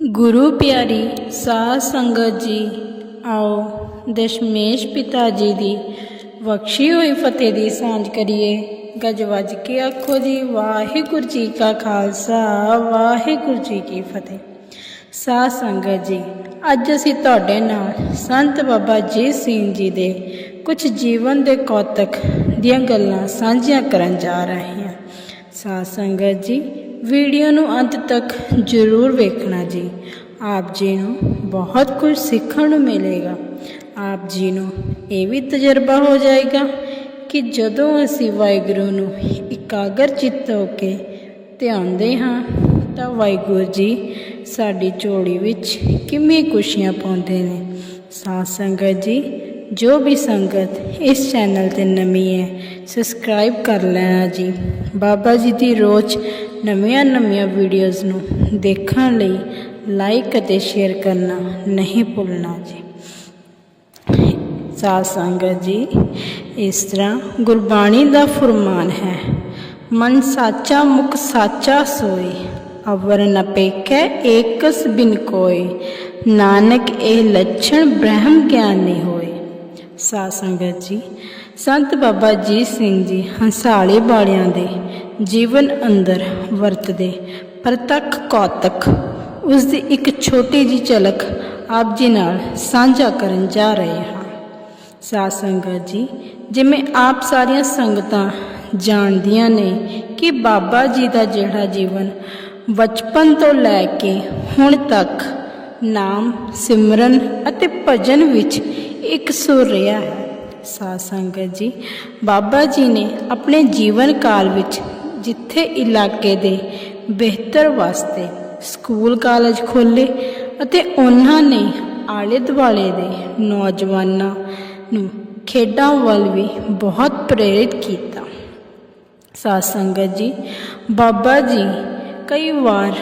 ਗੁਰੂ ਪਿਆਰੀ ਸਾਧ ਸੰਗਤ ਜੀ, ਆਓ ਦਸ਼ਮੇਸ਼ ਪਿਤਾ ਜੀ ਦੀ ਬਖਸ਼ੀ ਹੋਈ ਫਤਿਹ ਦੀ ਸਾਂਝ ਕਰੀਏ। ਗੱਜ ਵੱਜ ਕੇ ਆਖੋ ਜੀ, ਵਾਹਿਗੁਰੂ ਜੀ ਕਾ ਖਾਲਸਾ, ਵਾਹਿਗੁਰੂ ਜੀ ਕੀ ਫਤਿਹ। ਸਾਧ ਸੰਗਤ ਜੀ, ਅੱਜ ਅਸੀਂ ਤੁਹਾਡੇ ਨਾਲ ਸੰਤ ਬਾਬਾ ਜੀ ਸਿੰਘ ਜੀ ਦੇ ਕੁਝ ਜੀਵਨ ਦੇ ਕੌਤਕ ਦੀਆਂ ਗੱਲਾਂ ਸਾਂਝੀਆਂ ਕਰਨ ਜਾ ਰਹੇ ਹਾਂ। ਸਾਧ ਸੰਗਤ ਜੀ ਵੀਡੀਓ ਨੂੰ ਅੰਤ ਤੱਕ ਜ਼ਰੂਰ ਵੇਖਣਾ ਜੀ। ਆਪ ਜੀ ਨੂੰ ਬਹੁਤ ਕੁਝ ਸਿੱਖਣ ਨੂੰ ਮਿਲੇਗਾ। ਆਪ ਜੀ ਨੂੰ ਇਹ ਵੀ ਤਜਰਬਾ ਹੋ ਜਾਏਗਾ ਕਿ ਜਦੋਂ ਅਸੀਂ ਵਾਹਿਗੁਰੂ ਨੂੰ ਇਕਾਗਰ ਚਿੱਤ ਹੋ ਕੇ ਧਿਆਉਂਦੇ ਹਾਂ, ਤਾਂ ਵਾਹਿਗੁਰੂ ਜੀ ਸਾਡੀ ਝੋਲੀ ਵਿੱਚ ਕਿੰਨੀ ਖੁਸ਼ੀਆਂ ਪਾਉਂਦੇ ਨੇ। ਸਾਧ ਸੰਗਤ ਜੀ ਜੋ ਵੀ ਸੰਗਤ ਇਸ ਚੈਨਲ ਤੇ ਨਵੀਂ ਹੈ ਸਬਸਕ੍ਰਾਈਬ ਕਰ ਲੈਣਾ ਜੀ। ਬਾਬਾ ਜੀ ਦੀ ਰੋਜ਼ ਨਵੀਆਂ ਨਵੀਆਂ ਵੀਡੀਓਜ਼ ਨੂੰ ਦੇਖਣ ਲਈ ਲਾਈਕ ਅਤੇ ਸ਼ੇਅਰ ਕਰਨਾ ਨਹੀਂ ਭੁੱਲਣਾ ਜੀ। ਸਾਧ ਸੰਗਤ ਜੀ, ਇਸ ਤਰ੍ਹਾਂ ਗੁਰਬਾਣੀ ਦਾ ਫਰਮਾਨ ਹੈ, ਮਨ ਸਾਚਾ ਮੁਖ ਸਾਚਾ ਸੋਈ ਅਵਰ ਨ ਪੇਖੈ ਏਕਸ ਬਿਨ ਕੋਇ ਨਾਨਕ ਇਹ ਲੱਛਣ ਬ੍ਰਹਮ ਗਿਆਨੀ ਹੋਏ। ਸਾਧ ਸੰਗਤ ਜੀ, ਸੰਤ ਬਾਬਾ ਜੀ ਸਿੰਘ ਜੀ ਹੰਸਾਲੇ ਵਾਲਿਆਂ ਦੇ ਜੀਵਨ ਅੰਦਰ ਵਰਤਦੇ ਪ੍ਰਤੱਖ ਕੌਤਕ, ਉਸ ਦੀ ਇੱਕ ਛੋਟੀ ਜੀ ਝਲਕ ਆਪ ਜੀ ਨਾਲ ਸਾਂਝਾ ਕਰਨ ਜਾ ਰਹੇ ਹਾਂ। ਸਾਧ ਸੰਗਤ ਜੀ, ਜਿਵੇਂ ਆਪ ਸਾਰੀਆਂ ਸੰਗਤਾਂ ਜਾਣਦੀਆਂ ਨੇ ਕਿ ਬਾਬਾ ਜੀ ਦਾ ਜਿਹੜਾ ਜੀਵਨ ਬਚਪਨ ਤੋਂ ਲੈ ਕੇ ਹੁਣ ਤੱਕ ਨਾਮ ਸਿਮਰਨ ਅਤੇ ਭਜਨ ਵਿੱਚ ਇੱਕ ਸੁਰ ਰਿਹਾ ਹੈ। ਸਾਧ ਸੰਗਤ ਜੀ, ਬਾਬਾ ਜੀ ਨੇ ਆਪਣੇ ਜੀਵਨ ਕਾਲ ਵਿੱਚ ਜਿੱਥੇ ਇਲਾਕੇ ਦੇ ਬਿਹਤਰ ਵਾਸਤੇ ਸਕੂਲ ਕਾਲਜ ਖੋਲ੍ਹੇ ਅਤੇ ਉਹਨਾਂ ਨੇ ਆਲੇ ਦੁਆਲੇ ਦੇ ਨੌਜਵਾਨਾਂ ਨੂੰ ਖੇਡਾਂ ਵੱਲ ਵੀ ਬਹੁਤ ਪ੍ਰੇਰਿਤ ਕੀਤਾ। ਸਾਧ ਸੰਗਤ ਜੀ, ਬਾਬਾ ਜੀ ਕਈ ਵਾਰ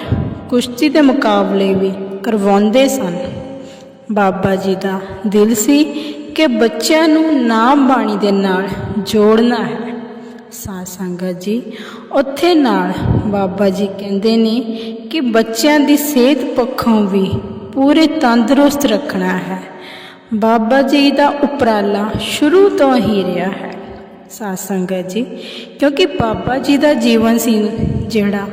ਕੁਸ਼ਤੀ ਦੇ ਮੁਕਾਬਲੇ ਵੀ ਕਰਵਾਉਂਦੇ ਸਨ। ਬਾਬਾ ਜੀ ਦਾ ਦਿਲ ਸੀ ਕਿ ਬੱਚਿਆਂ ਨੂੰ ਨਾਮ ਬਾਣੀ ਦੇ ਨਾਲ ਜੋੜਨਾ ਹੈ। ਸਾਧ ਸੰਗਤ ਜੀ, ਉੱਥੇ ਨਾਲ ਬਾਬਾ ਜੀ ਕਹਿੰਦੇ ਨੇ ਕਿ ਬੱਚਿਆਂ ਦੀ ਸਿਹਤ ਪੱਖੋਂ ਵੀ ਪੂਰੇ ਤੰਦਰੁਸਤ ਰੱਖਣਾ ਹੈ। ਬਾਬਾ ਜੀ ਦਾ ਉਪਰਾਲਾ ਸ਼ੁਰੂ ਤੋਂ ਹੀ ਰਿਹਾ ਹੈ। ਸਾਧ ਸੰਗਤ ਜੀ, ਕਿਉਂਕਿ ਬਾਬਾ ਜੀ ਦਾ ਜੀਵਨ ਸੀ ਜਿਹੜਾ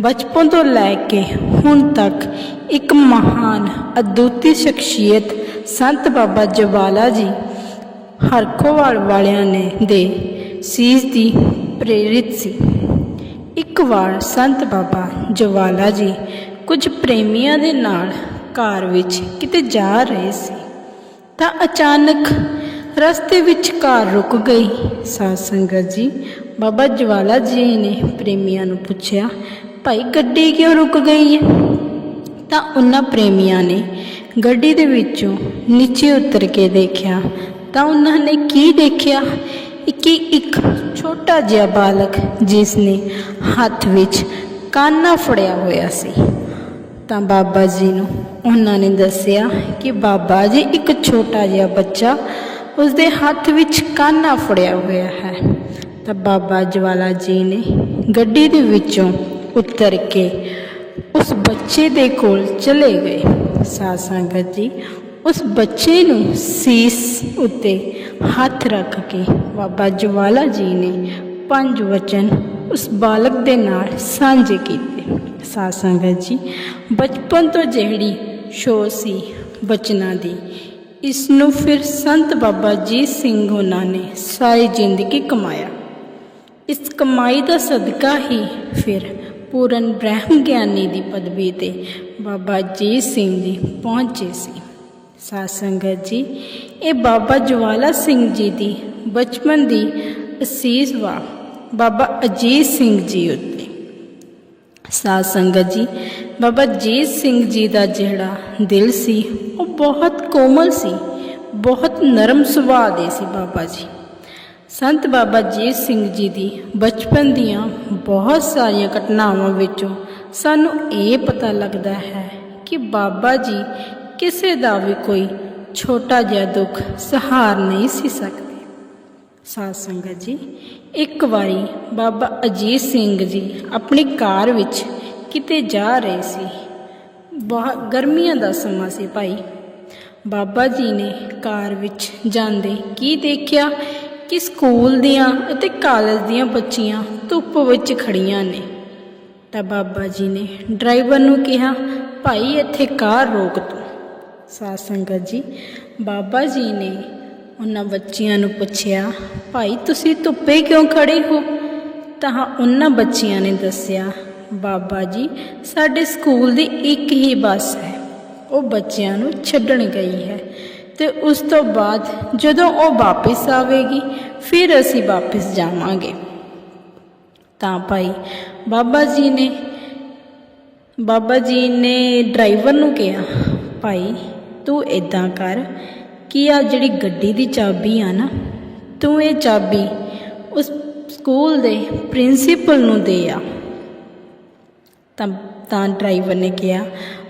ਬਚਪਨ ਤੋਂ ਲੈ ਕੇ ਹੁਣ ਤੱਕ ਇੱਕ ਮਹਾਨ, ਅਦੁੱਤੀ ਸ਼ਖਸੀਅਤ ਸੰਤ ਬਾਬਾ ਜਵਾਲਾ ਜੀ ਹਰਖੋਵਾਲ ਵਾਲਿਆਂ ਨੇ ਦੇ ਸੀਸ ਦੀ ਪ੍ਰੇਰਿਤ ਸੀ। ਇੱਕ ਵਾਰ ਸੰਤ ਬਾਬਾ ਜਵਾਲਾ ਜੀ ਕੁਝ ਪ੍ਰੇਮੀਆਂ ਦੇ ਨਾਲ ਕਾਰ ਵਿੱਚ ਕਿਤੇ ਜਾ ਰਹੇ ਸੀ, ਤਾਂ ਅਚਾਨਕ ਰਸਤੇ ਵਿੱਚ ਕਾਰ ਰੁਕ ਗਈ। ਸਾਧ ਸੰਗਤ ਜੀ, ਬਾਬਾ ਜਵਾਲਾ ਜੀ ਨੇ ਪ੍ਰੇਮੀਆਂ ਨੂੰ ਪੁੱਛਿਆ ਭਾਈ ਗੱਡੀ ਕਿਉਂ ਰੁਕ ਗਈ ਹੈ ਤਾਂ ਉਹਨਾਂ ਪ੍ਰੇਮੀਆਂ ਨੇ ਗੱਡੀ ਦੇ ਵਿੱਚੋਂ ਨੀਚੇ ਉਤਰ ਕੇ ਦੇਖਿਆ, ਤਾਂ ਉਹਨਾਂ ਨੇ ਕੀ ਦੇਖਿਆ? ਕਿ ਇੱਕ ਛੋਟਾ ਜਿਹਾ ਬਾਲਕ ਜਿਸ ਨੇ ਹੱਥ ਵਿੱਚ ਕਾਨਾ ਫੜਿਆ ਹੋਇਆ ਸੀ। ਤਾਂ ਬਾਬਾ ਜੀ ਨੂੰ ਉਹਨਾਂ ਨੇ ਦੱਸਿਆ ਕਿ ਬਾਬਾ ਜੀ, ਇੱਕ ਛੋਟਾ ਜਿਹਾ ਬੱਚਾ ਉਸ ਦੇ ਹੱਥ ਵਿੱਚ ਕਾਨਾ ਫੜਿਆ ਹੋਇਆ ਹੈ। ਤਾਂ ਬਾਬਾ ਜਵਾਲਾ ਜੀ ਨੇ ਗੱਡੀ ਦੇ ਵਿੱਚੋਂ ਉਤਰ ਕੇ ਉਸ ਬੱਚੇ ਦੇ ਕੋਲ ਚਲੇ ਗਏ। ਸਾਧ ਸੰਗਤ ਜੀ, ਉਸ ਬੱਚੇ ਨੂੰ ਸੀਸ ਉੱਤੇ ਹੱਥ ਰੱਖ ਕੇ ਬਾਬਾ ਜਵਾਲਾ ਜੀ ਨੇ ਪੰਜ ਵਚਨ ਉਸ ਬਾਲਕ ਦੇ ਨਾਲ ਸਾਂਝੇ ਕੀਤੇ। ਸਾਧ ਸੰਗਤ ਜੀ, ਬਚਪਨ ਤੋਂ ਜਿਹੜੀ ਸ਼ੋ ਸੀ ਬਚਨਾਂ ਦੀ, ਇਸ ਨੂੰ ਫਿਰ ਸੰਤ ਬਾਬਾ ਜੀ ਸਿੰਘ ਉਹਨਾਂ ਨੇ ਸਾਰੀ ਜ਼ਿੰਦਗੀ ਕਮਾਇਆ। ਇਸ ਕਮਾਈ ਦਾ ਸਦਕਾ ਹੀ ਫਿਰ ਪੂਰਨ ਬ੍ਰਹਮ ਗਿਆਨੀ ਦੀ ਪਦਵੀ ਤੇ ਬਾਬਾ ਜੀ ਸਿੰਘ ਜੀ ਪਹੁੰਚੇ ਸੀ। ਸਾਧ ਸੰਗਤ ਜੀ, ਇਹ ਬਾਬਾ ਜਵਾਲਾ ਸਿੰਘ ਜੀ ਦੀ ਬਚਪਨ ਦੀ ਅਸੀਸ ਵਾ, ਬਾਬਾ ਅਜੀਤ ਸਿੰਘ ਜੀ ਉੱਤੇ। ਸਾਧ ਸੰਗਤ ਜੀ, ਬਾਬਾ ਜੀਤ ਸਿੰਘ ਜੀ ਦਾ ਜਿਹੜਾ ਦਿਲ ਸੀ, ਉਹ ਬਹੁਤ ਕੋਮਲ ਸੀ, ਬਹੁਤ ਨਰਮ ਸੁਭਾਅ ਦੇ ਸੀ ਬਾਬਾ ਜੀ। ਸੰਤ ਬਾਬਾ ਜੀਤ ਸਿੰਘ ਜੀ ਦੀ ਬਚਪਨ ਦੀਆਂ ਬਹੁਤ ਸਾਰੀਆਂ ਘਟਨਾਵਾਂ ਵਿੱਚੋਂ ਸਾਨੂੰ ਇਹ ਪਤਾ ਲੱਗਦਾ ਹੈ ਕਿ ਬਾਬਾ ਜੀ ਕਿਸੇ ਦਾ ਵੀ ਕੋਈ ਛੋਟਾ ਜਿਹਾ ਦੁੱਖ ਸਹਾਰ ਨਹੀਂ ਸੀ ਸਕਦੇ। ਸਾਧ ਸੰਗਤ ਜੀ, ਇੱਕ ਵਾਰੀ ਬਾਬਾ ਅਜੀਤ ਸਿੰਘ ਜੀ ਆਪਣੀ ਕਾਰ ਵਿੱਚ ਕਿਤੇ ਜਾ ਰਹੇ ਸੀ। ਬਹੁਤ ਗਰਮੀਆਂ ਦਾ ਸਮਾਂ ਸੀ ਭਾਈ। ਬਾਬਾ ਜੀ ਨੇ ਕਾਰ ਵਿੱਚ ਜਾਂਦੇ ਕੀ ਦੇਖਿਆ? ਕਿ ਸਕੂਲ ਦੀਆਂ ਅਤੇ ਕਾਲਜ ਦੀਆਂ ਬੱਚੀਆਂ ਧੁੱਪ ਵਿੱਚ ਖੜੀਆਂ ਨੇ। ਤਾਂ ਬਾਬਾ ਜੀ ਨੇ ਡਰਾਈਵਰ ਨੂੰ ਕਿਹਾ, ਭਾਈ, ਇੱਥੇ ਕਾਰ ਰੋਕ ਤੂੰ। ਸਾਧ ਸੰਗਤ ਜੀ, ਬਾਬਾ ਜੀ ਨੇ ਉਹਨਾਂ ਬੱਚਿਆਂ ਨੂੰ ਪੁੱਛਿਆ, ਭਾਈ, ਤੁਸੀਂ ਧੁੱਪੇ ਕਿਉਂ ਖੜੇ ਹੋ? ਤਾਂ ਉਹਨਾਂ ਬੱਚਿਆਂ ਨੇ ਦੱਸਿਆ, ਬਾਬਾ ਜੀ, ਸਾਡੇ ਸਕੂਲ ਦੀ ਇੱਕ ਹੀ ਬੱਸ ਹੈ। ਉਹ ਬੱਚਿਆਂ ਨੂੰ ਛੱਡਣ ਗਈ ਹੈ। ਤੇ ਉਸ ਤੋਂ ਬਾਅਦ ਜਦੋਂ ਉਹ ਵਾਪਸ ਆਵੇਗੀ, ਫਿਰ ਅਸੀਂ ਵਾਪਸ ਜਾਵਾਂਗੇ। ਤਾਂ ਭਾਈ, ਬਾਬਾ ਜੀ ਨੇ, ਬਾਬਾ ਜੀ ਨੇ ਡਰਾਈਵਰ ਨੂੰ ਕਿਹਾ, ਭਾਈ, ਤੂੰ ਇਦਾਂ ਕਰ, ਕਿ ਆ ਜਿਹੜੀ ਗੱਡੀ ਦੀ ਚਾਬੀ ਆ ਨਾ, ਤੂੰ ਇਹ ਚਾਬੀ ਉਸ ਸਕੂਲ ਦੇ ਪ੍ਰਿੰਸੀਪਲ ਨੂੰ ਦੇ ਆ। ਤਾਂ ਤਾਂ ਡਰਾਈਵਰ ਨੇ ਕਿਹਾ,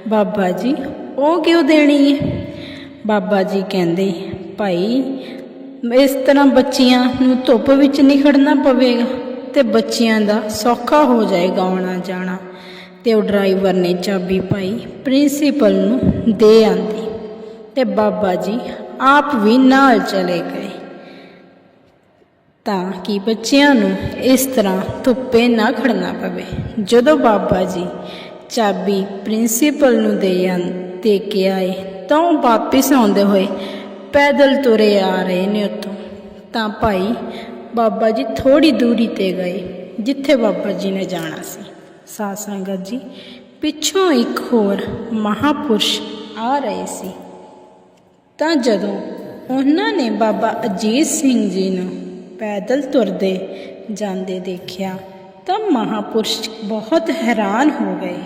ਬਾਬਾ ਜੀ, ਉਹ ਕਿਉਂ ਦੇਣੀ ਹੈ ਬਾਬਾ ਜੀ ਕਹਿੰਦੇ, ਭਾਈ, ਇਸ ਤਰ੍ਹਾਂ ਬੱਚਿਆਂ ਨੂੰ ਧੁੱਪ ਵਿੱਚ ਨਹੀਂ ਖੜਨਾ ਪਵੇਗਾ ਤੇ ਬੱਚਿਆਂ ਦਾ ਸੌਖਾ ਹੋ ਜਾਏਗਾ ਆਉਣਾ ਜਾਣਾ। ਤੇ ਉਹ ਡਰਾਈਵਰ ਨੇ ਚਾਬੀ ਪਾਈ, ਪ੍ਰਿੰਸੀਪਲ ਨੂੰ ਦੇ ਆਂਦੀ ਤੇ ਬਾਬਾ ਜੀ ਆਪ ਵੀ ਨਾਲ ਚਲੇ ਗਏ। ਤਾਂ ਕਿ ਬੱਚਿਆਂ ਨੂੰ ਇਸ ਤਰ੍ਹਾਂ ਧੁੱਪੇ ਨਾ ਖੜਨਾ ਪਵੇ। ਜਦੋਂ ਬਾਬਾ ਜੀ ਚਾਬੀ ਪ੍ਰਿੰਸੀਪਲ ਨੂੰ ਦੇ ਆਂ ਦੇ ਕੇ ਆਏ ਤਾਂ ਉਹ ਵਾਪਿਸ ਆਉਂਦੇ ਹੋਏ ਪੈਦਲ ਤੁਰੇ ਆ ਰਹੇ ਨੇ ਉੱਥੋਂ, ਤਾਂ ਭਾਈ ਬਾਬਾ ਜੀ ਥੋੜੀ ਦੂਰੀ ਤੇ ਗਏ, ਜਿੱਥੇ ਬਾਬਾ ਜੀ ਨੇ ਜਾਣਾ ਸੀ। ਸਾਧ ਸੰਗਤ ਜੀ, ਪਿੱਛੋਂ ਇੱਕ ਹੋਰ ਮਹਾਪੁਰਸ਼ ਆ ਰਹੇ ਸੀ। ਤਾਂ ਜਦੋਂ ਉਹਨਾਂ ਨੇ ਬਾਬਾ ਅਜੀਤ ਸਿੰਘ ਜੀ ਨੂੰ ਪੈਦਲ ਤੁਰਦੇ ਜਾਂਦੇ ਦੇਖਿਆ, ਤਾਂ ਮਹਾਪੁਰਸ਼ ਬਹੁਤ ਹੈਰਾਨ ਹੋ ਗਏ।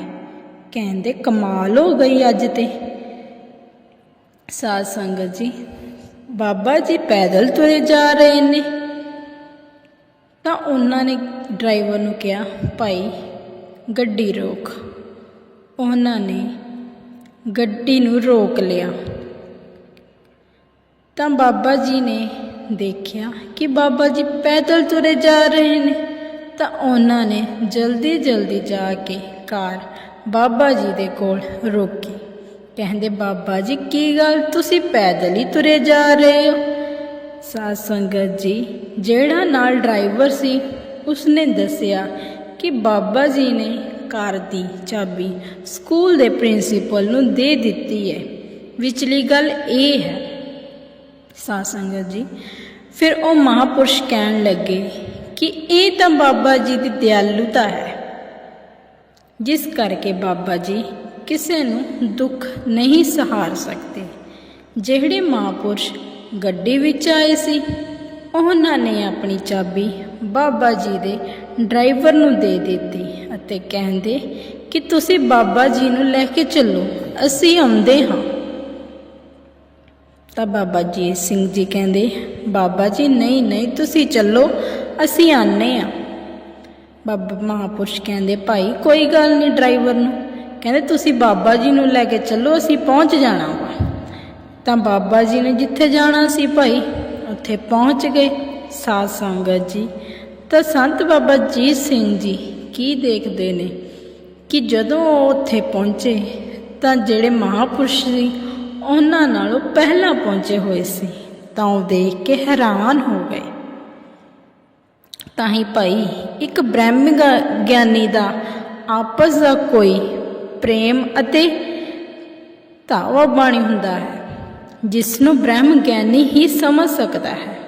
ਕਹਿੰਦੇ, ਕਮਾਲ ਹੋ ਗਈ ਅੱਜ ਤੇ। ਸਾਧ ਸੰਗਤ ਜੀ, ਬਾਬਾ ਜੀ ਪੈਦਲ ਤੁਰੇ ਜਾ ਰਹੇ ਨੇ। ਤਾਂ ਉਹਨਾਂ ਨੇ ਡਰਾਈਵਰ ਨੂੰ ਕਿਹਾ, ਭਾਈ, ਗੱਡੀ ਰੋਕ। ਉਹਨਾਂ ਨੇ ਗੱਡੀ ਨੂੰ ਰੋਕ ਲਿਆ। ਤਾਂ ਬਾਬਾ ਜੀ ਨੇ ਦੇਖਿਆ ਕਿ ਬਾਬਾ ਜੀ ਪੈਦਲ ਤੁਰੇ ਜਾ ਰਹੇ ਨੇ। ਤਾਂ ਉਹਨਾਂ ਨੇ ਜਲਦੀ ਜਲਦੀ ਜਾ ਕੇ ਕਾਰ ਬਾਬਾ ਜੀ ਦੇ ਕੋਲ ਰੋਕੀ। ਕਹਿੰਦੇ, ਬਾਬਾ ਜੀ, ਕੀ ਗੱਲ? ਤੁਸੀਂ ਪੈਦਲ ਹੀ ਤੁਰੇ ਜਾ ਰਹੇ ਹੋ। ਸਾਧ ਸੰਗਤ ਜੀ, ਜਿਹੜਾ ਨਾਲ ਡਰਾਈਵਰ ਸੀ, ਉਸਨੇ ਦੱਸਿਆ ਕਿ ਬਾਬਾ ਜੀ ਨੇ ਕਾਰ ਦੀ ਚਾਬੀ ਸਕੂਲ ਦੇ ਪ੍ਰਿੰਸੀਪਲ ਨੂੰ ਦੇ ਦਿੱਤੀ ਹੈ। ਵਿਚਲੀ ਗੱਲ ਇਹ ਹੈ, ਸਾਧ ਸੰਗਤ ਜੀ, ਫਿਰ ਉਹ ਮਹਾਪੁਰਸ਼ ਕਹਿਣ ਲੱਗੇ ਕਿ ਇਹ ਤਾਂ ਬਾਬਾ ਜੀ ਦੀ ਦਿਆਲੂਤਾ ਹੈ। ਜਿਸ ਕਰਕੇ ਬਾਬਾ ਜੀ ਕਿਸੇ ਨੂੰ ਦੁੱਖ ਨਹੀਂ ਸਹਾਰ ਸਕਦੇ। ਜਿਹੜੇ ਮਹਾਪੁਰਸ਼ ਗੱਡੀ ਵਿੱਚ ਆਏ ਸੀ, ਉਹਨਾਂ ਨੇ ਆਪਣੀ ਚਾਬੀ ਬਾਬਾ ਜੀ ਦੇ ਡਰਾਈਵਰ ਨੂੰ ਦੇ ਦਿੱਤੀ ਅਤੇ ਕਹਿੰਦੇ ਕਿ ਤੁਸੀਂ ਬਾਬਾ ਜੀ ਨੂੰ ਲੈ ਕੇ ਚੱਲੋ, ਅਸੀਂ ਆਉਂਦੇ ਹਾਂ। ਤਾਂ ਬਾਬਾ ਜੀ ਸਿੰਘ ਜੀ ਕਹਿੰਦੇ, ਬਾਬਾ ਜੀ, ਨਹੀਂ ਨਹੀਂ, ਤੁਸੀਂ ਚੱਲੋ, ਅਸੀਂ ਆਨੇ ਆ ਬਾਬਾ ਮਹਾਪੁਰਸ਼ ਕਹਿੰਦੇ, ਭਾਈ, ਕੋਈ ਗੱਲ ਨਹੀਂ ਡਰਾਈਵਰ ਨੂੰ। ਕਹਿੰਦੇ, ਤੁਸੀਂ ਬਾਬਾ ਜੀ ਨੂੰ ਲੈ ਕੇ ਚੱਲੋ, ਅਸੀਂ ਪਹੁੰਚ ਜਾਣਾ ਵਾ। ਤਾਂ ਬਾਬਾ ਜੀ ਨੇ ਜਿੱਥੇ ਜਾਣਾ ਸੀ ਭਾਈ, ਉੱਥੇ ਪਹੁੰਚ ਗਏ ਸਾਧ ਸੰਗਤ ਜੀ। ਤਾਂ ਸੰਤ ਬਾਬਾ ਜੀਤ ਸਿੰਘ ਜੀ ਕੀ ਦੇਖਦੇ ਨੇ ਕਿ ਜਦੋਂ ਉਹ ਉੱਥੇ ਪਹੁੰਚੇ, ਤਾਂ ਜਿਹੜੇ ਮਹਾਪੁਰਸ਼ ਸੀ, ਉਹਨਾਂ ਨਾਲੋਂ ਪਹਿਲਾਂ ਪਹੁੰਚੇ ਹੋਏ ਸੀ, ਤਾਂ ਉਹ ਦੇਖ ਕੇ ਹੈਰਾਨ ਹੋ ਗਏ। ਤਾਂ ਹੀ ਭਾਈ, ਇੱਕ ਬ੍ਰਹਮ ਗ- ਗਿਆਨੀ ਦਾ ਆਪਸ ਦਾ ਕੋਈ ਪ੍ਰੇਮ ਅਤੇ ਧਾਵਾ ਬਾਣੀ ਹੁੰਦਾ ਹੈ ਜਿਸ ਨੂੰ ਬ੍ਰਹਮ ਗਿਆਨੀ ਹੀ ਸਮਝ ਸਕਦਾ ਹੈ।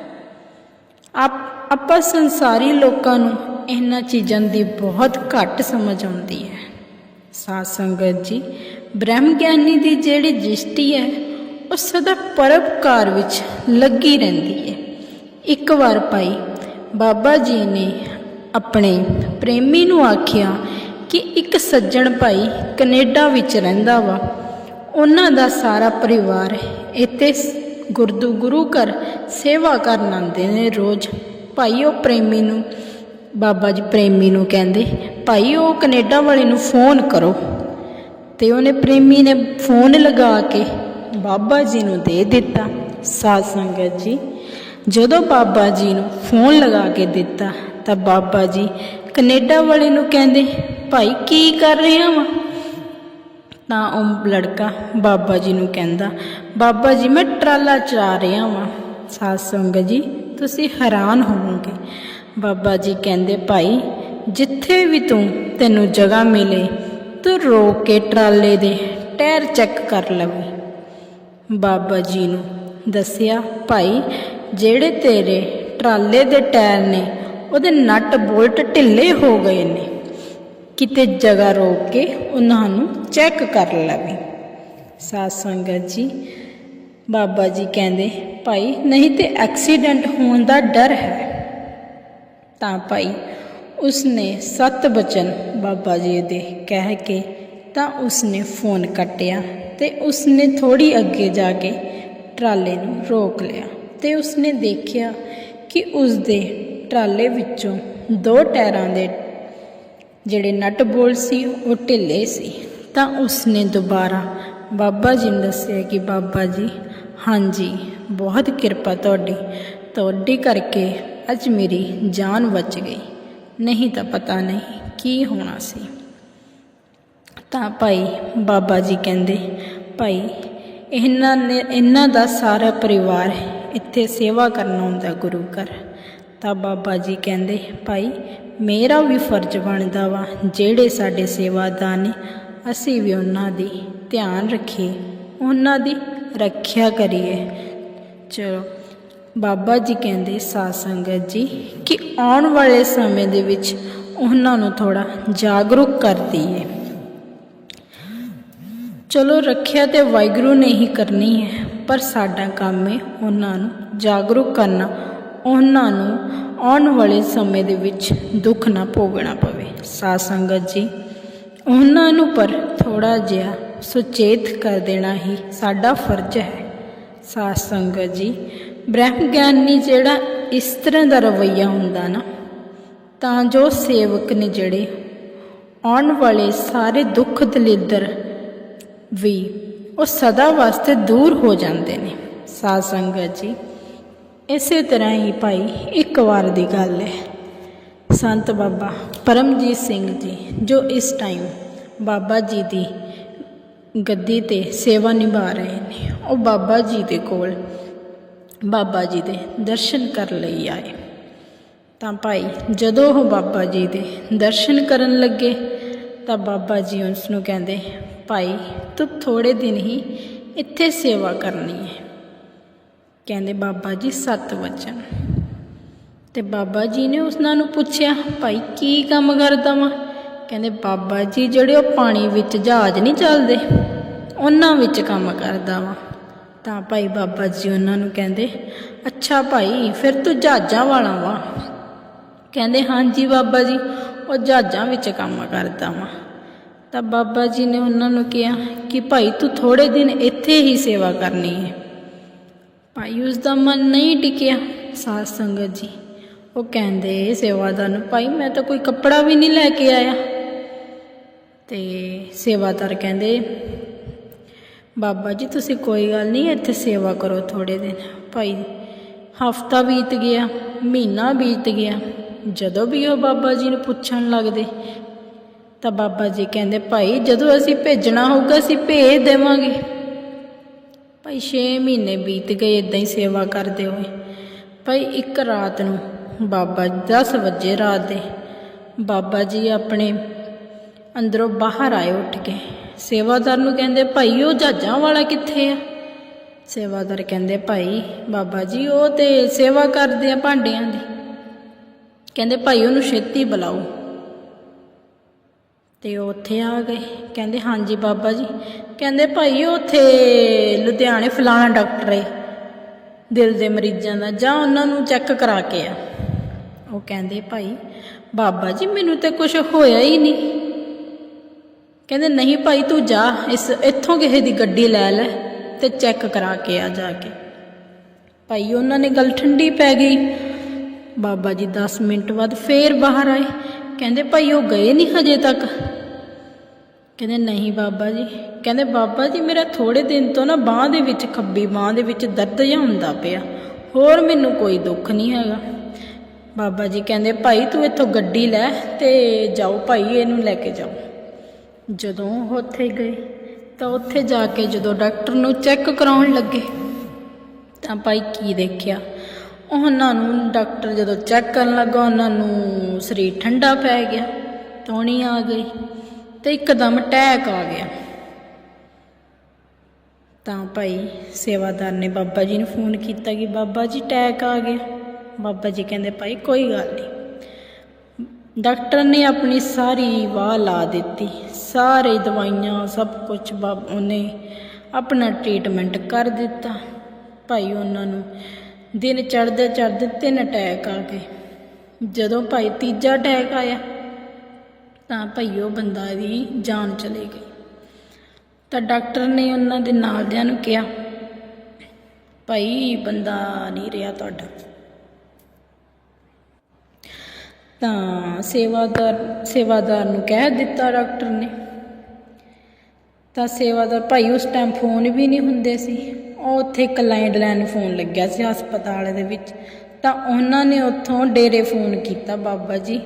ਆਪ, ਆਪਾਂ ਸੰਸਾਰੀ ਲੋਕਾਂ ਨੂੰ ਇਹਨਾਂ ਚੀਜ਼ਾਂ ਦੀ ਬਹੁਤ ਘੱਟ ਸਮਝ ਆਉਂਦੀ ਹੈ। ਸਾਧ ਸੰਗਤ ਜੀ, ਬ੍ਰਹਮ ਗਿਆਨੀ ਦੀ ਜਿਹੜੀ ਦ੍ਰਿਸ਼ਟੀ ਹੈ, ਉਹ ਸਦਾ ਪਰਉਪਕਾਰ ਵਿੱਚ ਲੱਗੀ ਰਹਿੰਦੀ ਹੈ। ਇੱਕ ਵਾਰ ਭਾਈ ਬਾਬਾ ਜੀ ਨੇ ਆਪਣੇ ਪ੍ਰੇਮੀ ਨੂੰ ਆਖਿਆ ਕਿ ਇੱਕ ਸੱਜਣ ਭਾਈ ਕੈਨੇਡਾ ਵਿੱਚ ਰਹਿੰਦਾ ਵਾ। ਉਹਨਾਂ ਦਾ ਸਾਰਾ ਪਰਿਵਾਰ ਇੱਥੇ ਗੁਰਦੂ, ਗੁਰੂ ਘਰ ਸੇਵਾ ਕਰਨ ਆਉਂਦੇ ਨੇ ਰੋਜ਼। ਭਾਈ ਉਹ ਪ੍ਰੇਮੀ ਨੂੰ, ਬਾਬਾ ਜੀ ਪ੍ਰੇਮੀ ਨੂੰ ਕਹਿੰਦੇ, ਭਾਈ, ਉਹ ਕੈਨੇਡਾ ਵਾਲੇ ਨੂੰ ਫੋਨ ਕਰੋ। ਤੇ ਉਹਨੇ ਪ੍ਰੇਮੀ ਨੇ ਫੋਨ ਲਗਾ ਕੇ ਬਾਬਾ ਜੀ ਨੂੰ ਦੇ ਦਿੱਤਾ। ਸਾਧ ਸੰਗਤ ਜੀ, ਜਦੋਂ ਬਾਬਾ ਜੀ ਨੂੰ ਫੋਨ ਲਗਾ ਕੇ ਦਿੱਤਾ, ਤਾਂ ਬਾਬਾ ਜੀ ਕੈਨੇਡਾ ਵਾਲੇ ਨੂੰ ਕਹਿੰਦੇ, ਭਾਈ, ਕੀ ਕਰ ਰਿਹਾ ਵਾ? ਤਾਂ ਉਹ ਲੜਕਾ ਬਾਬਾ ਜੀ ਨੂੰ ਕਹਿੰਦਾ, ਬਾਬਾ ਜੀ, ਮੈਂ ਟਰਾਲਾ ਚਲਾ ਰਿਹਾ ਵਾਂ। ਸਾਧ ਸੰਗਤ ਜੀ, ਤੁਸੀਂ ਹੈਰਾਨ ਹੋਵੋਗੇ। ਬਾਬਾ ਜੀ ਕਹਿੰਦੇ, ਭਾਈ, ਜਿੱਥੇ ਵੀ ਤੂੰ ਤੈਨੂੰ ਜਗ੍ਹਾ ਮਿਲੇ, ਤੂੰ ਰੋਕ ਕੇ ਟਰਾਲੇ ਦੇ ਟਾਇਰ ਚੈੱਕ ਕਰ ਲਵੇਂ। ਬਾਬਾ ਜੀ ਨੂੰ ਦੱਸਿਆ, ਭਾਈ, ਜਿਹੜੇ ਤੇਰੇ ਟਰਾਲੇ ਦੇ ਟਾਇਰ ਨੇ ਉਹਦੇ ਨਟ ਬੋਲਟ ਢਿੱਲੇ ਹੋ ਗਏ ਨੇ। ਕਿਤੇ ਜਗ੍ਹਾ ਰੋਕ ਕੇ ਉਹਨਾਂ ਨੂੰ ਚੈੱਕ ਕਰ ਲਵੇ। ਸਾਧ ਸੰਗਤ ਜੀ, ਬਾਬਾ ਜੀ ਕਹਿੰਦੇ, ਭਾਈ, ਨਹੀਂ ਤੇ ਐਕਸੀਡੈਂਟ ਹੋਣ ਦਾ ਡਰ ਹੈ। ਤਾਂ ਭਾਈ, ਉਸਨੇ ਸਤ ਬਚਨ ਬਾਬਾ ਜੀ ਦੇ ਕਹਿ ਕੇ ਤਾਂ ਉਸਨੇ ਫੋਨ ਕੱਟਿਆ ਤੇ ਉਸਨੇ ਥੋੜੀ ਅੱਗੇ ਜਾ ਕੇ ਟਰਾਲੇ ਨੂੰ ਰੋਕ ਲਿਆ ਤੇ ਉਸਨੇ ਦੇਖਿਆ ਕਿ ਉਸਦੇ ਟਰਾਲੇ ਵਿੱਚੋਂ ਦੋ ਟਾਇਰਾਂ ਦੇ ਜਿਹੜੇ ਨਟ ਬੋਲ ਸੀ, ਉਹ ਢਿੱਲੇ ਸੀ। ਤਾਂ ਉਸਨੇ ਦੁਬਾਰਾ ਬਾਬਾ ਜੀ ਨੂੰ ਦੱਸਿਆ ਕਿ ਬਾਬਾ ਜੀ, ਹਾਂਜੀ, ਬਹੁਤ ਕਿਰਪਾ ਤੁਹਾਡੀ। ਤੁਹਾਡੀ ਕਰਕੇ ਅੱਜ ਮੇਰੀ ਜਾਨ ਬਚ ਗਈ। ਨਹੀਂ ਤਾਂ ਪਤਾ ਨਹੀਂ ਕੀ ਹੋਣਾ ਸੀ। ਤਾਂ ਭਾਈ ਬਾਬਾ ਜੀ ਕਹਿੰਦੇ, ਭਾਈ, ਇਹਨਾਂ ਨੇ, ਇਹਨਾਂ ਦਾ ਸਾਰਾ ਪਰਿਵਾਰ ਇੱਥੇ ਸੇਵਾ ਕਰਨ ਆਉਂਦਾ ਗੁਰੂ ਘਰ। ਤਾਂ ਬਾਬਾ ਜੀ ਕਹਿੰਦੇ, ਭਾਈ, ਮੇਰਾ ਵੀ ਫਰਜ਼ ਬਣਦਾ ਵਾ, ਜਿਹੜੇ ਸਾਡੇ ਸੇਵਾਦਾਰ ਨੇ, ਅਸੀਂ ਵੀ ਉਹਨਾਂ ਦੀ ਧਿਆਨ ਰੱਖੀਏ, ਉਹਨਾਂ ਦੀ ਰੱਖਿਆ ਕਰੀਏ। ਚਲੋ, ਬਾਬਾ ਜੀ ਕਹਿੰਦੇ, ਸਾਧ ਸੰਗਤ ਜੀ, ਕਿ ਆਉਣ ਵਾਲੇ ਸਮੇਂ ਦੇ ਵਿੱਚ ਉਹਨਾਂ ਨੂੰ ਥੋੜਾ ਜਾਗਰੂਕ ਕਰ ਦਈਏ। ਚਲੋ, ਰੱਖਿਆ ਤੇ ਵਾਹਿਗੁਰੂ ਨੇ ਹੀ ਕਰਨੀ ਹੈ, ਪਰ ਸਾਡਾ ਕੰਮ ਹੈ ਉਹਨਾਂ ਨੂੰ ਜਾਗਰੂਕ ਕਰਨਾ ਉਹਨਾਂ ਨੂੰ ਆਉਣ ਵਾਲੇ ਸਮੇਂ ਦੇ ਵਿੱਚ ਦੁੱਖ ਨਾ ਭੋਗਣਾ ਪਵੇ। ਸਾਧ ਸੰਗਤ ਜੀ, ਉਹਨਾਂ ਨੂੰ ਪਰ ਥੋੜਾ ਜਿਹਾ ਸੁਚੇਤ ਕਰ ਦੇਣਾ ਹੀ ਸਾਡਾ ਫਰਜ਼ ਹੈ। ਸਾਧ ਸੰਗਤ ਜੀ ਬ੍ਰਹਮ ਗਿਆਨੀ ਜਿਹੜਾ ਇਸ ਤਰ੍ਹਾਂ ਦਾ ਰਵਈਆ ਹੁੰਦਾ ਨਾ, ਤਾਂ ਜੋ ਸੇਵਕ ਨੇ ਜਿਹੜੇ ਆਉਣ ਵਾਲੇ ਸਾਰੇ ਦੁੱਖ ਦਲਿੱਦਰ ਵੀ ਉਹ ਸਦਾ ਵਾਸਤੇ ਦੂਰ ਹੋ ਜਾਂਦੇ ਨੇ। ਸਾਧ ਸੰਗਤ ਜੀ ਇਸੇ ਤਰ੍ਹਾਂ ਹੀ ਭਾਈ, ਇੱਕ ਵਾਰ ਦੀ ਗੱਲ ਹੈ। ਸੰਤ ਬਾਬਾ ਪਰਮਜੀਤ ਸਿੰਘ ਜੀ, ਜੋ ਇਸ ਟਾਈਮ ਬਾਬਾ ਜੀ ਦੀ ਗੱਦੀ ਤੇ ਸੇਵਾ ਨਿਭਾ ਰਹੇ ਨੇ, ਉਹ ਬਾਬਾ ਜੀ ਦੇ ਕੋਲ ਬਾਬਾ ਜੀ ਦੇ ਦਰਸ਼ਨ ਕਰ ਲਈ ਆਏ। ਤਾਂ ਭਾਈ, ਜਦੋਂ ਉਹ ਬਾਬਾ ਜੀ ਦੇ ਦਰਸ਼ਨ ਕਰਨ ਲੱਗੇ, ਤਾਂ ਬਾਬਾ ਜੀ ਉਸ ਨੂੰ ਕਹਿੰਦੇ, ਭਾਈ, ਤੂੰ ਥੋੜੇ ਦਿਨ ਹੀ ਇੱਥੇ ਸੇਵਾ ਕਰਨੀ ਹੈ। ਕਹਿੰਦੇ, ਬਾਬਾ ਜੀ, ਸਤ ਵਚਨ। ਤੇ ਬਾਬਾ ਜੀ ਨੇ ਉਸਨਾਂ ਨੂੰ ਪੁੱਛਿਆ, ਭਾਈ, ਕੀ ਕੰਮ ਕਰਦਾ ਵਾਂ? ਕਹਿੰਦੇ, ਬਾਬਾ ਜੀ, ਜਿਹੜੇ ਉਹ ਪਾਣੀ ਵਿੱਚ ਜਹਾਜ਼ ਨਹੀਂ ਚੱਲਦੇ, ਉਹਨਾਂ ਵਿੱਚ ਕੰਮ ਕਰਦਾ ਵਾਂ। ਤਾਂ ਭਾਈ ਬਾਬਾ ਜੀ ਉਹਨਾਂ ਨੂੰ ਕਹਿੰਦੇ, ਅੱਛਾ ਭਾਈ, ਫਿਰ ਤੂੰ ਜਹਾਜ਼ਾਂ ਵਾਲਾ ਵਾ? ਕਹਿੰਦੇ, ਹਾਂਜੀ ਬਾਬਾ ਜੀ, ਉਹ ਜਹਾਜ਼ਾਂ ਵਿੱਚ ਕੰਮ ਕਰਦਾ ਵਾਂ। ਤਾਂ ਬਾਬਾ ਜੀ ਨੇ ਉਹਨਾਂ ਨੂੰ ਕਿਹਾ ਕਿ ਭਾਈ, ਤੂੰ ਥੋੜੇ ਦਿਨ ਇੱਥੇ ਹੀ ਸੇਵਾ ਕਰਨੀ ਹੈ। ਭਾਈ ਉਸ ਦਾ ਮਨ ਨਹੀਂ ਟਿਕਿਆ। ਸਾਧ ਸੰਗਤ ਜੀ, ਉਹ ਕਹਿੰਦੇ, ਸੇਵਾਦਾਰ ਨੂੰ, ਭਾਈ ਮੈਂ ਤਾਂ ਕੋਈ ਕੱਪੜਾ ਵੀ ਨਹੀਂ ਲੈ ਕੇ ਆਇਆ। ਤੇ ਸੇਵਾਦਾਰ ਕਹਿੰਦੇ, ਬਾਬਾ ਜੀ, ਤੁਸੀਂ ਕੋਈ ਗੱਲ ਨਹੀਂ, ਇੱਥੇ ਸੇਵਾ ਕਰੋ ਥੋੜੇ ਦਿਨ। ਭਾਈ, ਹਫਤਾ ਬੀਤ ਗਿਆ, ਮਹੀਨਾ ਬੀਤ ਗਿਆ। ਜਦੋਂ ਵੀ ਉਹ ਬਾਬਾ ਜੀ ਨੂੰ ਪੁੱਛਣ ਲੱਗਦੇ, ਤਾਂ ਬਾਬਾ ਜੀ ਕਹਿੰਦੇ, ਭਾਈ, ਜਦੋਂ ਅਸੀਂ ਭੇਜਣਾ ਹੋਊਗਾ, ਅਸੀਂ ਭੇਜ ਦੇਵਾਂਗੇ। ਭਾਈ 6 ਮਹੀਨੇ ਬੀਤ ਗਏ ਇਦਾਂ ਹੀ ਸੇਵਾ ਕਰਦੇ ਹੋਏ। ਭਾਈ ਇੱਕ ਰਾਤ ਨੂੰ ਬਾਬਾ 10 ਵਜੇ ਰਾਤ ਦੇ। ਬਾਬਾ ਜੀ ਆਪਣੇ ਅੰਦਰੋਂ ਬਾਹਰ ਆਏ ਉੱਠ ਕੇ। ਸੇਵਾਦਾਰ ਨੂੰ ਕਹਿੰਦੇ, ਭਾਈ, ਉਹ ਜਹਾਜ਼ਾਂ ਵਾਲਾ ਕਿੱਥੇ ਆ? ਸੇਵਾਦਾਰ ਕਹਿੰਦੇ, ਭਾਈ, ਬਾਬਾ ਜੀ, ਉਹ ਤੇ ਸੇਵਾ ਕਰਦੇ ਆ ਭਾਂਡਿਆਂ ਦੀ। ਕਹਿੰਦੇ, ਭਾਈ, ਉਹਨੂੰ ਛੇਤੀ ਬੁਲਾਓ। ਤੇ ਉਹ ਉੱਥੇ ਆ ਗਏ। ਕਹਿੰਦੇ, ਹਾਂਜੀ ਬਾਬਾ ਜੀ। ਕਹਿੰਦੇ, ਭਾਈ, ਉੱਥੇ ਲੁਧਿਆਣੇ ਫਲਾਣਾ ਡਾਕਟਰ ਏ, ਦਿਲ ਦੇ ਮਰੀਜ਼ਾਂ ਦਾ। ਜਾਂ ਉਹਨਾਂ ਨੂੰ ਚੈੱਕ ਕਰਾ ਕੇ ਆ। ਉਹ ਕਹਿੰਦੇ, ਭਾਈ, ਬਾਬਾ ਜੀ, ਮੈਨੂੰ ਤੇ ਕੁਝ ਹੋਇਆ ਹੀ ਨਹੀਂ। ਕਹਿੰਦੇ, ਨਹੀਂ ਭਾਈ, ਤੂੰ ਜਾ, ਇਸ, ਇੱਥੋਂ ਕਿਸੇ ਦੀ ਗੱਡੀ ਲੈ ਲੈ ਤੇ ਚੈੱਕ ਕਰਾ ਕੇ ਆ ਜਾ ਕੇ। ਭਾਈ, ਉਹਨਾਂ ਨੇ ਗੱਲ ਠੰਡੀ ਪੈ ਗਈ। ਬਾਬਾ ਜੀ 10 ਮਿੰਟ ਬਾਅਦ ਫੇਰ ਬਾਹਰ ਆਏ। ਕਹਿੰਦੇ, ਭਾਈ, ਉਹ ਗਏ ਨਹੀਂ ਹਜੇ ਤੱਕ। ਕਹਿੰਦੇ, ਨਹੀਂ ਬਾਬਾ ਜੀ। ਕਹਿੰਦੇ, ਬਾਬਾ ਜੀ, ਮੇਰਾ ਥੋੜੇ ਦਿਨ ਤੋਂ ਨਾ ਬਾਹ ਦੇ ਵਿੱਚ ਖੱਬੀ ਬਾਹ ਦੇ ਵਿੱਚ ਦਰਦ ਜਿਹਾ ਹੁੰਦਾ ਪਿਆ। ਹੋਰ ਮੈਨੂੰ ਕੋਈ ਦੁੱਖ ਨਹੀਂ ਹੈਗਾ। ਬਾਬਾ ਜੀ ਕਹਿੰਦੇ, ਭਾਈ, ਤੂੰ ਇੱਥੋਂ ਗੱਡੀ ਲੈ ਤੇ ਜਾਓ ਭਾਈ, ਇਹਨੂੰ ਲੈ ਕੇ ਜਾਓ। ਜਦੋਂ ਉੱਥੇ ਗਏ, ਤਾਂ ਉੱਥੇ ਜਾ ਕੇ ਜਦੋਂ ਡਾਕਟਰ ਨੂੰ ਚੈੱਕ ਕਰਾਉਣ ਲੱਗੇ, ਤਾਂ ਭਾਈ ਕੀ ਦੇਖਿਆ? ਉਹਨਾਂ ਨੂੰ ਡਾਕਟਰ ਜਦੋਂ ਚੈੱਕ ਕਰਨ ਲੱਗਾ, ਉਹਨਾਂ ਨੂੰ ਸਰੀਰ ਠੰਡਾ ਪੈ ਗਿਆ ਤੌਣੀ ਆ ਗਈ ਤੇ ਇੱਕਦਮ ਅਟੈਕ ਆ ਗਿਆ। ਤਾਂ ਭਾਈ ਸੇਵਾਦਾਰ ਨੇ ਬਾਬਾ ਜੀ ਨੂੰ ਫੋਨ ਕੀਤਾ ਕਿ ਬਾਬਾ ਜੀ ਅਟੈਕ ਆ ਗਿਆ। ਬਾਬਾ ਜੀ ਕਹਿੰਦੇ, ਭਾਈ ਕੋਈ ਗੱਲ ਨਹੀਂ। ਡਾਕਟਰ ਨੇ ਆਪਣੀ ਸਾਰੀ ਵਾਹ ਲਾ ਦਿੱਤੀ। ਸਾਰੇ ਦਵਾਈਆਂ, ਸਭ ਕੁਝ ਉਹਨੇ ਆਪਣਾ ਟ੍ਰੀਟਮੈਂਟ ਕਰ ਦਿੱਤਾ। ਭਾਈ ਉਹਨਾਂ ਨੂੰ ਦਿਨ ਚੜ੍ਹਦੇ ਚੜ੍ਹਦੇ ਤਿੰਨ ਅਟੈਕ ਆ ਗਏ। ਜਦੋਂ ਭਾਈ ਤੀਜਾ ਅਟੈਕ ਆਇਆ ਤਾਂ ਭਾਈ ਉਹ ਬੰਦਾ ਦੀ ਜਾਨ ਚਲੀ ਗਈ। ਤਾਂ ਡਾਕਟਰ ਨੇ ਉਹਨਾਂ ਦੇ ਨਾਲਦਿਆਂ ਨੂੰ ਕਿਹਾ, ਭਾਈ ਬੰਦਾ ਨਹੀਂ ਰਿਹਾ ਤੁਹਾਡਾ। ਤਾਂ ਸੇਵਾਦਾਰ ਸੇਵਾਦਾਰ ਨੂੰ ਕਹਿ ਦਿੱਤਾ ਡਾਕਟਰ ਨੇ। ਤਾਂ ਸੇਵਾਦਾਰ ਭਾਈ ਉਸ ਟਾਈਮ ਫੋਨ ਵੀ ਨਹੀਂ ਹੁੰਦੇ ਸੀ। ਉਹ ਉੱਥੇ ਇੱਕ ਲੈਂਡਲਾਈਨ ਫੋਨ ਲੱਗਿਆ ਸੀ ਹਸਪਤਾਲ ਦੇ ਵਿੱਚ। ਤਾਂ ਉਹਨਾਂ ਨੇ ਉੱਥੋਂ ਡੇਰੇ ਫੋਨ ਕੀਤਾ ਬਾਬਾ ਜੀ।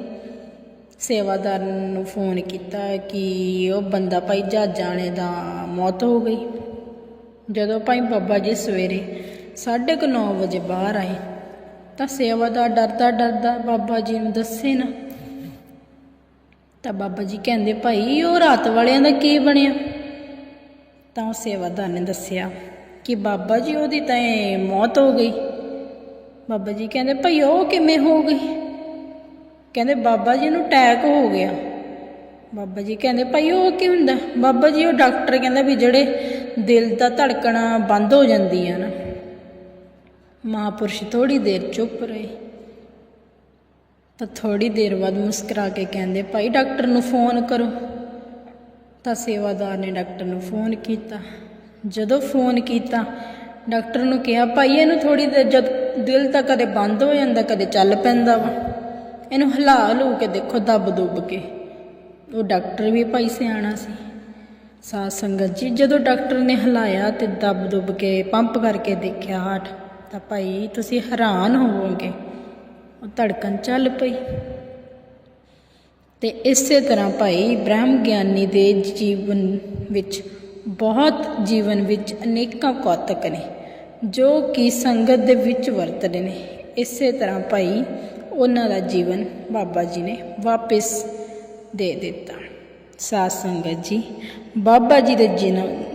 ਸੇਵਾਦਾਰ ਨੂੰ ਫੋਨ ਕੀਤਾ ਕਿ ਉਹ ਬੰਦਾ ਭਾਈ ਜਹਾਜ਼ਾਂ ਦਾ ਮੌਤ ਹੋ ਗਈ। ਜਦੋਂ ਭਾਈ ਬਾਬਾ ਜੀ ਸਵੇਰੇ 9:30 ਵਜੇ ਬਾਹਰ ਆਏ, ਤਾਂ ਸੇਵਾਦਾਰ ਡਰਦਾ ਡਰਦਾ ਬਾਬਾ ਜੀ ਨੂੰ ਦੱਸੇ ਨਾ। ਤਾਂ ਬਾਬਾ ਜੀ ਕਹਿੰਦੇ, ਭਾਈ, ਉਹ ਰਾਤ ਵਾਲਿਆਂ ਦਾ ਕੀ ਬਣਿਆ? ਤਾਂ ਉਹ ਸੇਵਾਦਾਰ ਨੇ ਦੱਸਿਆ ਕਿ ਬਾਬਾ ਜੀ ਉਹਦੀ ਤਾਂ ਮੌਤ ਹੋ ਗਈ। ਬਾਬਾ ਜੀ ਕਹਿੰਦੇ, ਭਾਈ, ਉਹ ਕਿਵੇਂ ਹੋ ਗਈ? ਕਹਿੰਦੇ ਬਾਬਾ ਜੀ ਨੂੰ ਅਟੈਕ ਹੋ ਗਿਆ। ਬਾਬਾ ਜੀ ਕਹਿੰਦੇ, ਭਾਈ ਉਹ ਕੀ ਹੁੰਦਾ? ਬਾਬਾ ਜੀ, ਉਹ ਡਾਕਟਰ ਕਹਿੰਦਾ ਵੀ ਜਿਹੜੇ ਦਿਲ ਦਾ ਧੜਕਣਾ ਬੰਦ ਹੋ ਜਾਂਦੀ ਆ ਨਾ, ਮਹਾਪੁਰਸ਼ ਥੋੜੀ ਦੇਰ ਚੁੱਪ ਰਹੇ। ਤਾਂ ਥੋੜੀ ਦੇਰ ਬਾਅਦ ਮੁਸਕਰਾ ਕੇ ਕਹਿੰਦੇ, ਭਾਈ ਡਾਕਟਰ ਨੂੰ ਫੋਨ ਕਰੋ। ਤਾਂ ਸੇਵਾਦਾਰ ਨੇ ਡਾਕਟਰ ਨੂੰ ਫੋਨ ਕੀਤਾ। ਜਦੋਂ ਫੋਨ ਕੀਤਾ ਡਾਕਟਰ ਨੂੰ ਕਿਹਾ, ਭਾਈ ਇਹਨੂੰ ਥੋੜੀ ਦੇਰ, ਜਦ ਦਿਲ ਤਾਂ ਕਦੇ ਬੰਦ ਹੋ ਜਾਂਦਾ, ਕਦੇ ਚੱਲ ਪੈਂਦਾ ਵਾ। ਇਹਨੂੰ ਹਿਲਾ ਹਲੂ ਕੇ ਦੇਖੋ ਦੱਬ ਦੁੱਬ ਕੇ। ਉਹ ਡਾਕਟਰ ਵੀ ਭਾਈ ਸਿਆਣਾ ਸੀ। ਸਾਧ ਸੰਗਤ ਜੀ, ਜਦੋਂ ਡਾਕਟਰ ਨੇ ਹਿਲਾਇਆ ਤੇ ਦੱਬ ਦੁੱਬ ਕੇ ਪੰਪ ਕਰਕੇ ਦੇਖਿਆ ਹਾਰਟ, ਤਾਂ ਭਾਈ ਤੁਸੀਂ ਹੈਰਾਨ ਹੋਵੋਗੇ। ਉਹ ਧੜਕਣ ਚੱਲ ਪਈ। ਤੇ ਇਸੇ ਤਰ੍ਹਾਂ ਭਾਈ ਬ੍ਰਹਮ ਗਿਆਨੀ ਦੇ ਜੀਵਨ ਵਿੱਚ, ਬਹੁਤ ਜੀਵਨ ਵਿੱਚ ਅਨੇਕਾਂ ਕੌਤਕ ਨੇ, ਜੋ ਕਿ ਸੰਗਤ ਦੇ ਵਿੱਚ ਵਰਤਦੇ ਨੇ। ਇਸੇ ਤਰ੍ਹਾਂ ਭਾਈ ਉਹਨਾਂ ਦਾ ਜੀਵਨ ਬਾਬਾ ਜੀ ਨੇ ਵਾਪਿਸ ਦੇ ਦਿੱਤਾ। ਸਾਧ ਸੰਗਤ ਜੀ, ਬਾਬਾ ਜੀ ਦੇ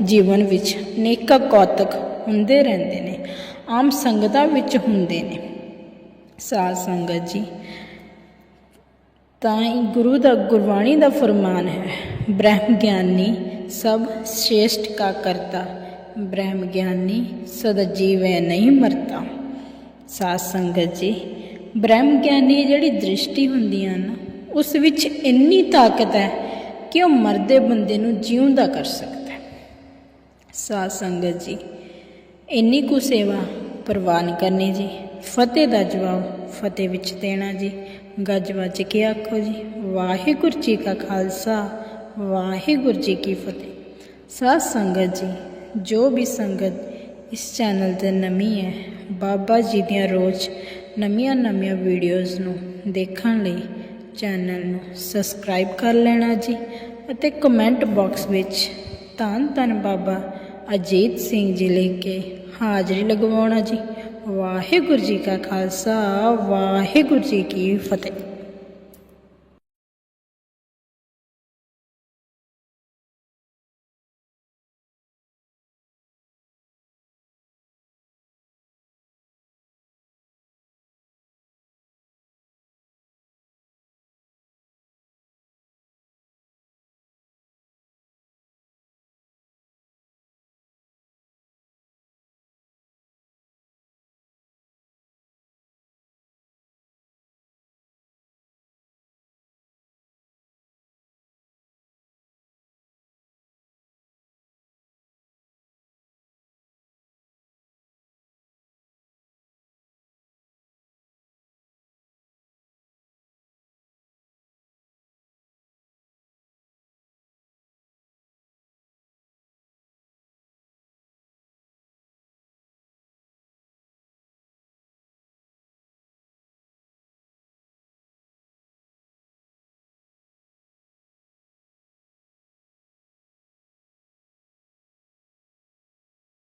ਜੀਵਨ ਵਿੱਚ ਅਨੇਕਾਂ ਕੌਤਕ ਹੁੰਦੇ ਰਹਿੰਦੇ ਨੇ, ਆਮ ਸੰਗਤਾਂ ਵਿੱਚ ਹੁੰਦੇ ਨੇ। ਸਾਧ ਸੰਗਤ ਜੀ, ਤਾਂ ਹੀ ਗੁਰੂ ਦਾ, ਗੁਰਬਾਣੀ ਦਾ ਫਰਮਾਨ ਹੈ, ਬ੍ਰਹਮ ਗਿਆਨੀ ਸਭ ਸ਼੍ਰੇਸ਼ਟ ਕਾ ਕਰਤਾ, ਬ੍ਰਹਮ ਗਿਆਨੀ ਸਦਾ ਜੀਵੈ ਨਹੀਂ ਮਰਤਾ। ਸਾਧ ਸੰਗਤ ਜੀ ਬ੍ਰਹਮ ਗਿਆਨੀ ਜਿਹੜੀ ਦ੍ਰਿਸ਼ਟੀ ਹੁੰਦੀ ਆ ਨਾ ਉਸ ਵਿੱਚ ਇੰਨੀ ਤਾਕਤ ਹੈ ਕਿ ਉਹ ਮਰਦੇ ਬੰਦੇ ਨੂੰ ਜਿਉਂਦਾ ਕਰ ਸਕਦਾ ਹੈ। ਸਾਧ ਸੰਗਤ ਜੀ, ਇੰਨੀ ਕੁ ਸੇਵਾ ਪ੍ਰਵਾਨ ਕਰਨੀ ਜੀ, ਫਤਿਹ ਦਾ ਜਵਾਬ ਫਤਿਹ ਵਿੱਚ ਦੇਣਾ ਜੀ। ਗੱਜ ਵੱਜ ਕੇ ਆਖੋ ਜੀ, ਵਾਹਿਗੁਰੂ ਜੀ ਕਾ ਖਾਲਸਾ, ਵਾਹਿਗੁਰੂ ਜੀ ਕੀ ਫਤਿਹ। ਸਾਧ ਸੰਗਤ ਜੀ, ਜੋ ਵੀ ਸੰਗਤ ਇਸ ਚੈਨਲ ਤੇ ਨਵੀਂ ਹੈ, ਬਾਬਾ ਜੀ ਦੀਆਂ ਰੋਜ਼ ਨਵੀਆਂ ਨਵੀਆਂ ਵੀਡੀਓਜ਼ ਨੂੰ ਦੇਖਣ ਲਈ ਚੈਨਲ ਨੂੰ ਸਬਸਕ੍ਰਾਈਬ ਕਰ ਲੈਣਾ ਜੀ ਅਤੇ ਕਮੈਂਟ ਬਾਕਸ ਵਿੱਚ ਧੰਨ ਧੰਨ ਬਾਬਾ ਅਜੀਤ ਸਿੰਘ ਜੀ ਲਿਖ ਕੇ ਹਾਜ਼ਰੀ ਲਗਵਾਉਣਾ ਜੀ। ਵਾਹਿਗੁਰੂ ਜੀ ਕਾ ਖਾਲਸਾ, ਵਾਹਿਗੁਰੂ ਜੀ ਕੀ ਫਤਿਹ।